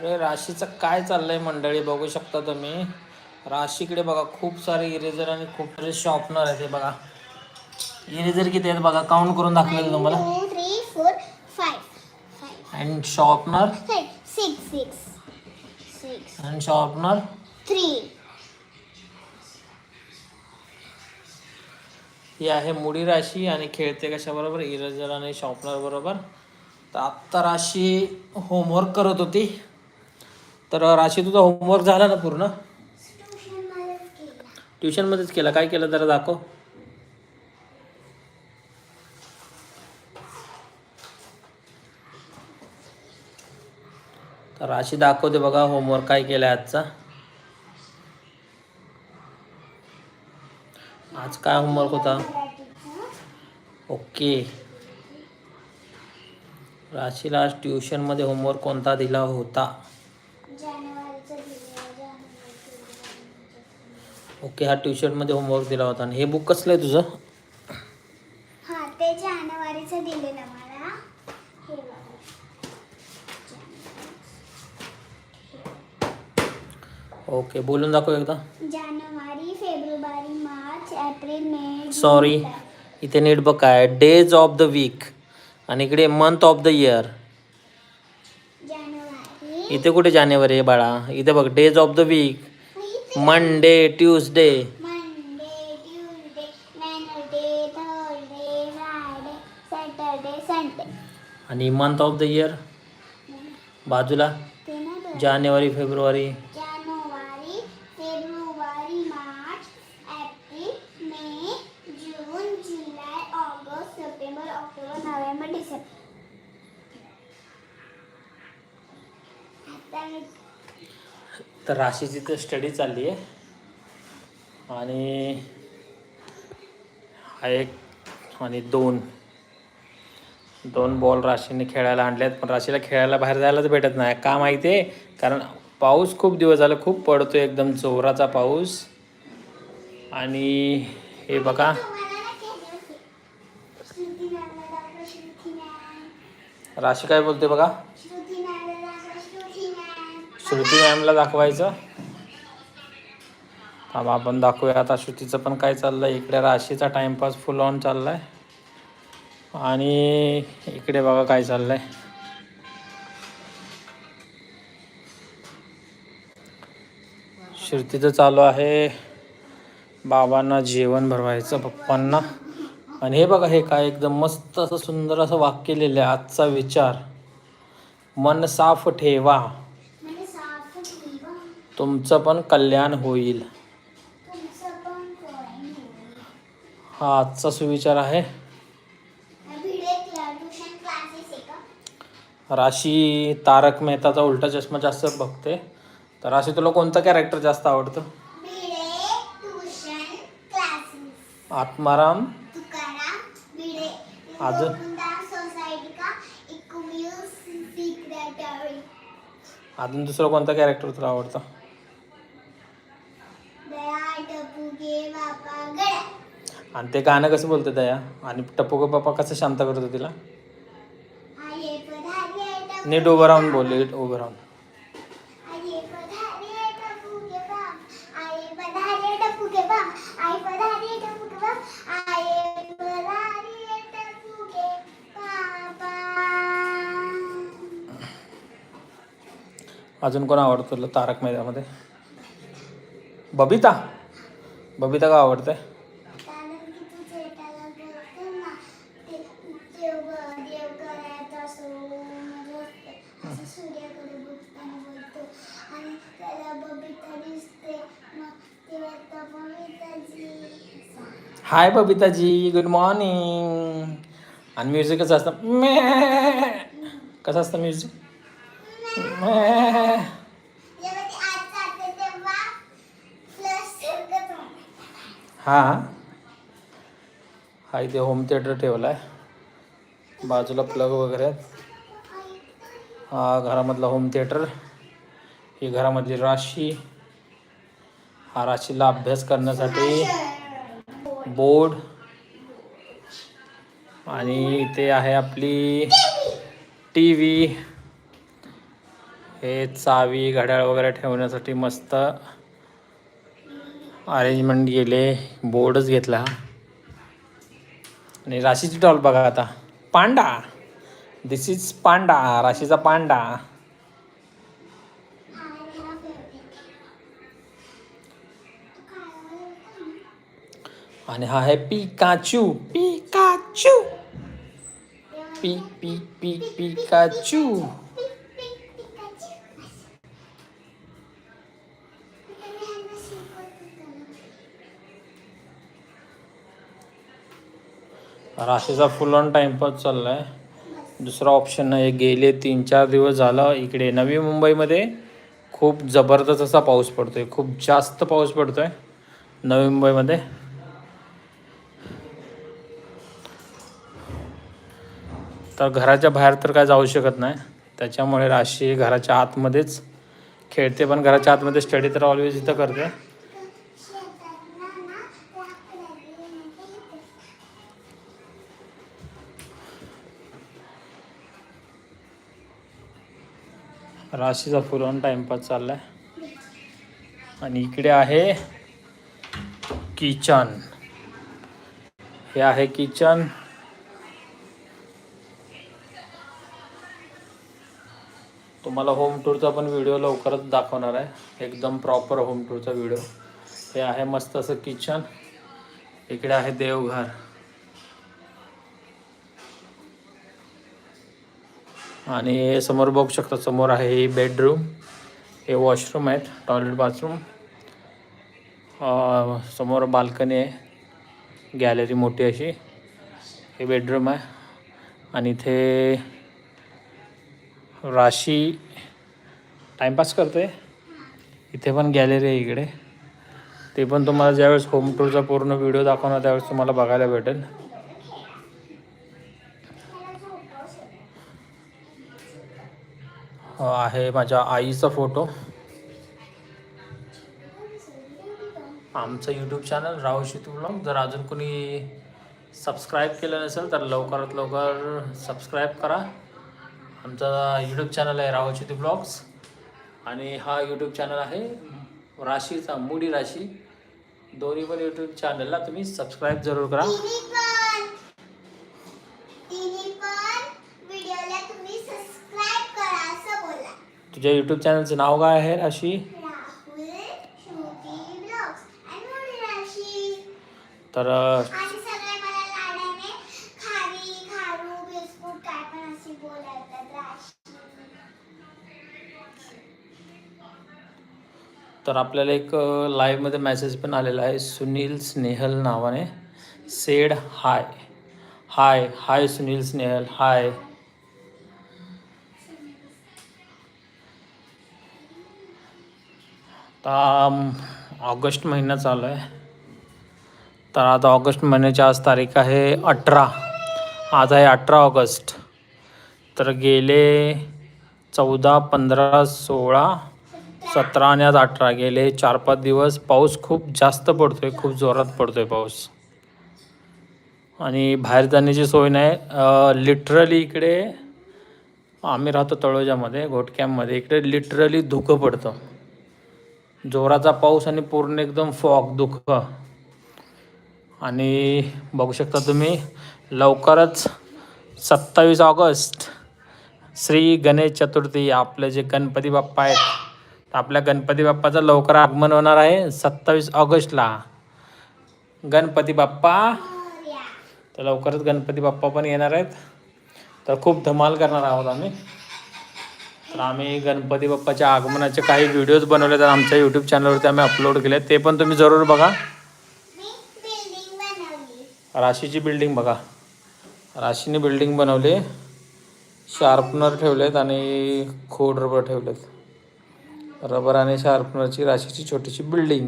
अरे राशीचं काय चाललंय मंडळी? बघू शकता तुम्ही. राशीकडे बघा खूप सारे इरेजर आणि खूप सारे शॉर्पनर आहेत हे बघा. इरेजर किती आहेत बघा? काउंट करून दाखवेल तुम्हाला. Two three four five five and sharpener six six six and sharpener three ही आहे मुडी राशी आणि खेळते कशाबरोबर? इरेजर आणि शॉर्पनर बरोबर. तर आत्ता राशी होमवर्क करत होती. तर राशी तुझा होमवर्क झाला ना पूर्ण? ट्युशनमध्येच केला. काय केलं जरा दाखव. तर राशी दाखवते बघा होमवर्क काय केलं आजचा. आज काय होमवर्क होता? ओके. राशीला आज ट्युशनमध्ये होमवर्क कोणता दिला होता जानेवारीचं दिलं ओके हा ट्युशनमध्ये होमवर्क दिला होता. आणि हे बुक कसलं आहे तुझं? हा ते जानेवारीचं दिले ना मला. हे बघा. ओके बोलून दाखव एकदा. जानेवारी फेब्रुवारी मार्च एप्रिल मे जून, सॉरी जुलै. इथे नीट बघ काय डेज ऑफ द वीक आणि इकडे मंथ ऑफ द इयर जानेवारी. इथे कुठे जानेवारी आहे बाळा? इथे बघ days of the week Monday Tuesday आणि मंथ ऑफ द इयर बाजूला? ते नाही बरं. जानेवारी फेब्रुवारी जानेवारी फेब्रुवारी मार्च एप्रिल मे जून जुलै ऑगस्ट सप्टेंबर ऑक्टोबर नोव्हेंबर डिसेंबर आता मी तर राशीची तर स्टडी चालली आहे. आणि हा एक आणि दोन. दोन बॉल राशीने खेळायला आणले आहेत पण राशीला खेळायला बाहेर जायलाच भेटत नाही. का माहिती आहे कारण पाऊस खूप दिवस झाला खूप पडतो एकदम जोराचा पाऊस. आणि हे बघा. राशी काय बोलते बघा श्रुती मॅमला दाखव श्रुती मॅम श्रुती मॅमला दाखवायचं. थांबा आपण दाखवूया. आता श्रुतीचं पण काय चाललं आहे इकडे राशीचा टाइमपास फुल ऑन चाललाय. आणि इकडे बघा काय चाललं आहे श्रुतीचं चालू आहे. बाबांना जेवण भरवायचं पप्पांना. आणि हे बघा हे काय एकदम मस्त असं सुंदर असं वाक्य लिहिलं आहे आजचा विचार. मन साफ ठेवा. तुमचं पण कल्याण होईल. हा आजचा सुविचार आहे. राशी तारक मेहताचा उलटा चष्मा जास्त बघते. तर राशी तुला कोणतं कॅरेक्टर जास्त आवडतं? आत्माराम. अजून? अजून दुसरं कोणतं कॅरेक्टर तुला आवडतं? आणि ते गाणं कसं बोलतं दया? आणि टप्पू बाप्पा कसं शांत करतो तिला? नीट उभं राहून बोल नीट उभं राहून. अजून कोण आवडतं तुला तारक मेहतामध्ये? बबिता. बबिता का आवडते कारण की तू जेठाला बोलतो ना ते देव देव करायचा असो म्हणजे असं सूर्याकडे बघताना बोलतो आणि त्याला बबिता दिसते मग तेव्हा तर बबिताजी असा. हाय बबिताजी गुड मॉर्निंग आणि म्युझिक कसं असतं मे कसं असतं म्युझिक हां ते हा हा इथे होम थिएटर ठेवला आहे बाजूला प्लग वगैरे आहेत. हा घरामधला होम थिएटर ही घरामधली राशी. हा राशीला अभ्यास करण्यासाठी बोर्ड. आणि इथे आहे आपली टी व्ही हे चावी घड्याळ वगैरे ठेवण्यासाठी मस्त अरेंजमेंट गेले बोर्डच घेतला. आणि राशीची डॉल बघा आता. Panda. This is panda. राशीचा panda हा हा फेवरेट तू खायला आणि हा आहे Pikachu. Pikachu. P P P Pikachu. राशीचा full on timepass चाललाय. दुसरा ऑप्शन नाही. गेले तीन चार दिवस झालं. इकडे नवी मुंबईमध्ये खूप जबरदस्त असा पाऊस पडतोय. खूप जास्त पाऊस पडतोय नवी मुंबईमध्ये. तर घराच्या बाहेर तर काय जाऊ शकत नाही. त्याच्यामुळे राशी घराच्या आतमध्येच खेळते पण घराच्या आतमध्ये स्टडी तर ऑलवेज इथं करते. राशीचा फुल ऑन टाइमपास चाललाय. आणि इकडे आहे किचन. हे आहे किचन. तुम्हाला होम टूरचा पण व्हिडिओ लवकरच दाखवणार आहे. एकदम प्रॉपर होम टूरचा व्हिडिओ हे आहे मस्त असं किचन इकडे आहे देवघर. आणि समोर बघू शकता समोर आहे ही बेडरूम हे वॉशरूम आहेत टॉयलेट बाथरूम समोर बाल्कनी आहे. गॅलरी मोठी अशी. हे बेडरूम आहे. आणि इथे राशी टाईमपास करते इथे पण गॅलरी आहे इकडे. ते पण तुम्हाला ज्यावेळेस होम टूरचा पूर्ण व्हिडिओ दाखवणार त्यावेळेस तुम्हाला बघायला भेटेल. आहे माझ्या आईचा फोटो आमचं यूट्यूब चॅनल राहू शितू ब्लॉग जर अजून कोणी सबस्क्राईब केलं नसेल तर लवकरात लवकर सबस्क्राईब करा. आमचा यूट्यूब चॅनल आहे राहुल शितू ब्लॉग्स आणि हा यूट्यूब चॅनल आहे राशीचा मुडी राशी. दोन्ही पण यूट्यूब चॅनलला तुम्ही सबस्क्राईब जरूर करा. तुझ्या यूट्यूब चॅनलचं नाव काय आहे राशी. तर तर आपल्याला एक लाईव्हमध्ये मेसेज पण आलेला आहे. सुनील स्नेहल नावाने. Said hi hi hi Sunil Snehal. Hi आता ऑगस्ट महिना चालू आहे. तर आता ऑगस्ट महिन्याची आज तारीख आहे अठरा. आज आहे अठरा ऑगस्ट. तर गेले चौदा पंधरा सोळा सतरा आणि आज अठरा गेले चार पाच दिवस पाऊस खूप जास्त पडतो आहे खूप जोरात पडतो आहे पाऊस. आणि बाहेर जाण्याची सोय नाही. लिटरली इकडे आम्ही राहतो तळोजामध्ये घोटक्यामध्ये इकडे लिटरली धुकं पडतं. जोराचा पाऊस आणि पूर्ण एकदम फॉग धुकं. आणि बघू शकता तुम्ही लवकरच सत्तावीस ऑगस्ट श्री गणेश चतुर्थी आपले जे गणपती बाप्पा आहेत आपल्या गणपती बाप्पाचं लवकर आगमन होणार आहे सत्तावीस ऑगस्टला. गणपती बाप्पा. तर लवकरच गणपती बाप्पा पण येणार आहेत. तर खूप धमाल करणार आहोत आम्ही. तर आम्ही गणपती बाप्पाच्या आगमनाचे काही व्हिडिओज बनवले तर आमच्या यूट्यूब चॅनलवरती आम्ही अपलोड केले. ते पण तुम्ही जरूर बघा. राशीची बिल्डिंग बघा. राशीने बिल्डिंग बनवली. शार्पनर ठेवलेत आणि खोड रबर ठेवलेत. रबर आणि शार्पनरची राशीची छोटीशी बिल्डिंग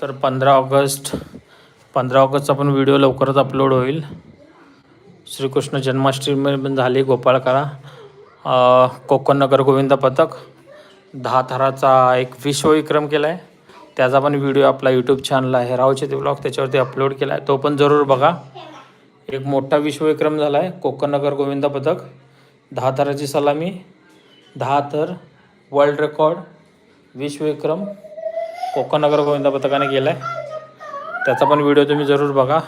तर पंधरा ऑगस्ट पंधरा ऑगस्टचा पण व्हिडिओ लवकरच अपलोड होईल. श्रीकृष्ण जन्माष्टमी पण झाली गोपाळकाला कोकण नगर गोविंद पथक. दहा थराचा एक विश्वविक्रम केला आहे त्याचा पण व्हिडिओ आपला यूट्यूब चॅनल आहे. रावचे ते ब्लॉग त्याच्यावरती अपलोड केला आहे तो पण जरूर बघा. एक मोठा विश्वविक्रम झाला आहे कोकण नगर गोविंदा पथक. दहा थराची सलामी दहा थर वर्ल्ड रेकॉर्ड विश्वविक्रम कोकणनगर गोविंदा पथकाने केला आहे त्याचा पण व्हिडिओ तुम्ही जरूर बघा.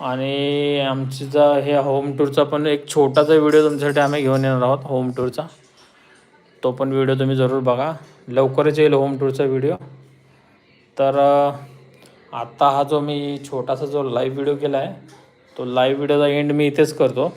आणि आमचा हे होम टूरचा पण एक छोटासा व्हिडिओ तुमच्यासाठी आम्ही घेऊन येणार आहोत होम टूरचा तो पण व्हिडिओ तुम्ही जरूर बघा. लवकरच येईल होम टूरचा व्हिडिओ तर आत्ता हा जो मी छोटासा जो लाईव्ह व्हिडिओ केला आहे तो लाईव्ह व्हिडिओचा एंड मी इथेच करतो.